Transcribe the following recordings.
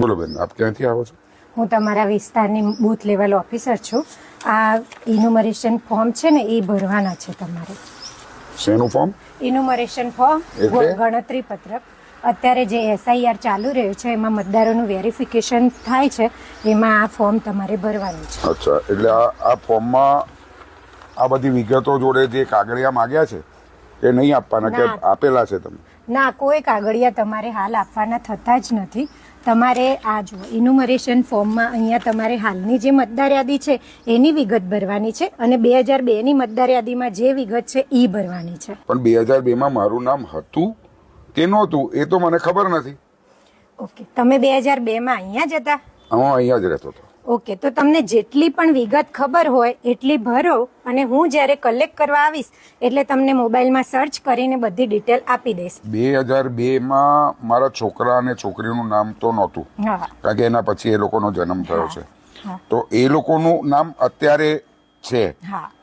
બોલો બેન આપ ક્યાંથી આવો છો? હું તમારા વિસ્તારની બૂથ લેવલ ઓફિસર છું. આ ઇન્યુમરેશન ફોર્મ છે ને એ ભરવાના છે તમારે. શેનું ફોર્મ? ઇન્યુમરેશન ફોર્મ ગણતરી પત્રક અત્યારે જે એસઆઈઆર ચાલુ રહ્યું છે એમાં મતદારોનું વેરિફિકેશન થાય છે એમાં આ ફોર્મ તમારે ભરવાનું છે. અચ્છા એટલે આ ફોર્મમાં આ બધી વિગતો જોડે જે કાગળિયા માંગ્યા છે એ નહીં આપવાના કે આપેલા છે તમે ના કોઈ કાગળિયા તમારે હાલ આપવાના થતા જ નથી. તમારે આ જુઓ ઇન્યુમરેશન ફોર્મમાં અહીંયા તમારે હાલની જે મતદાર યાદી છે એની વિગત ભરવાની છે અને બે હજાર બેની મતદાર યાદીમાં જે વિગત છે એ ભરવાની છે. પણ બે હજાર બેમાં મારું નામ હતું કે નહોતું એ તો મને ખબર નથી. ઓકે તમે બે હજાર બેમાં અહીંયા જ હતા? હું અહીંયા જ રહેતો હતો. ઓકે તો તમને જેટલી પણ વિગત ખબર હોય એટલી ભરો અને હું જ્યારે કલેક્ટ કરવા આવીશ એટલે તમને મોબાઈલમાં સર્ચ કરીને બધી ડિટેલ આપી દઈશ. બે હજાર બેમાં મારા છોકરા અને છોકરીનું નામ તો નહોતું કારણ કે એના પછી એ લોકોનો જન્મ થયો છે. તો એ લોકોનું નામ અત્યારે છે.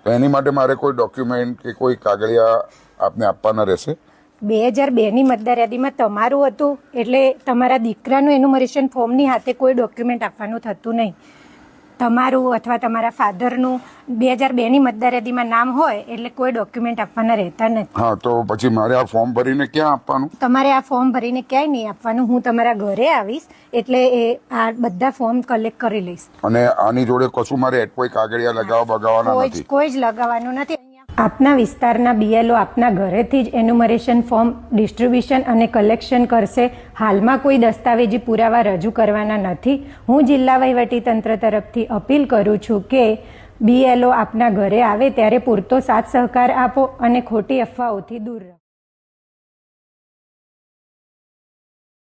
તો એની માટે મારે કોઈ ડોક્યુમેન્ટ કે કોઈ કાગળિયા આપને આપવાના રહેશે? બે હજાર બેની મતદાર યાદીમાં તમારું હતું એટલે તમારા દીકરાનું એન્યુમરેશન ફોર્મની હાથે કોઈ ડોક્યુમેન્ટ આપવાનું થતું નહીં. તમારું અથવા તમારા ફાધરનું બે હજાર બેની મતદાર યાદીમાં નામ હોય એટલે કોઈ ડોક્યુમેન્ટ આપવાના રહેતા નથી. હા તો પછી મારે આ ફોર્મ ભરીને ક્યાં આપવાનું? તમારે આ ફોર્મ ભરીને ક્યાંય નહીં આપવાનું. હું તમારા ઘરે આવીશ એટલે એ આ બધા ફોર્મ કલેક્ટ કરી લઈશ. અને આની જોડે કશું મારે કોઈ કાગળિયા લગાવવા બગાવવાના કોઈ નથી? કોઈ જ લગાવવાનું નથી. આપના વિસ્તારના બીએલઓ આપના ઘરેથી જ એન્યુમરેશન ફોર્મ ડિસ્ટ્રીબ્યુશન અને કલેક્શન કરશે. હાલમાં કોઈ દસ્તાવેજી પુરાવા રજૂ કરવાના નથી. હું જિલ્લા વહીવટી તંત્ર તરફથી અપીલ કરું છું કે બીએલઓ આપના ઘરે આવે ત્યારે પૂરતો સાથ સહકાર આપો અને ખોટી અફવાઓથી દૂર રહો.